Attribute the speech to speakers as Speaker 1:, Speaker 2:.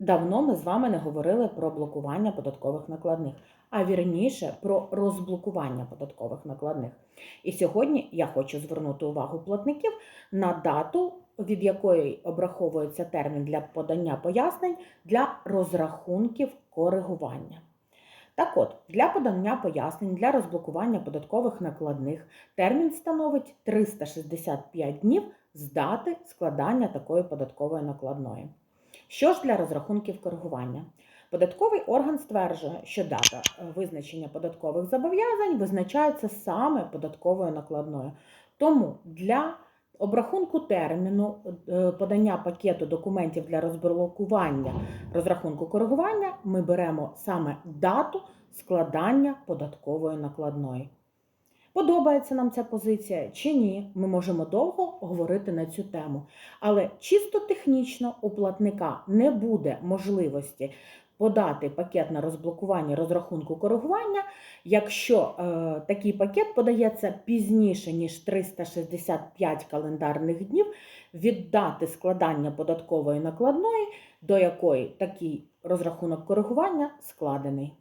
Speaker 1: Давно ми з вами не говорили про блокування податкових накладних, а вірніше про розблокування податкових накладних. І сьогодні я хочу звернути увагу платників на дату, від якої обраховується термін для подання пояснень для розрахунків коригування. Так от, для подання пояснень для розблокування податкових накладних термін становить 365 днів з дати складання такої податкової накладної. Що ж для розрахунків коригування? Податковий орган стверджує, що дата е, визначення податкових зобов'язань визначається саме податковою накладною. Тому для обрахунку терміну е, подання пакету документів для розблокування розрахунку коригування ми беремо саме дату складання податкової накладної. Подобається нам ця позиція чи ні, ми можемо довго говорити на цю тему. Але чисто технічно у платника не буде можливості подати пакет на розблокування розрахунку коригування, якщо е, такий пакет подається пізніше, ніж 365 календарних днів від дати складання податкової накладної, до якої такий розрахунок коригування складений.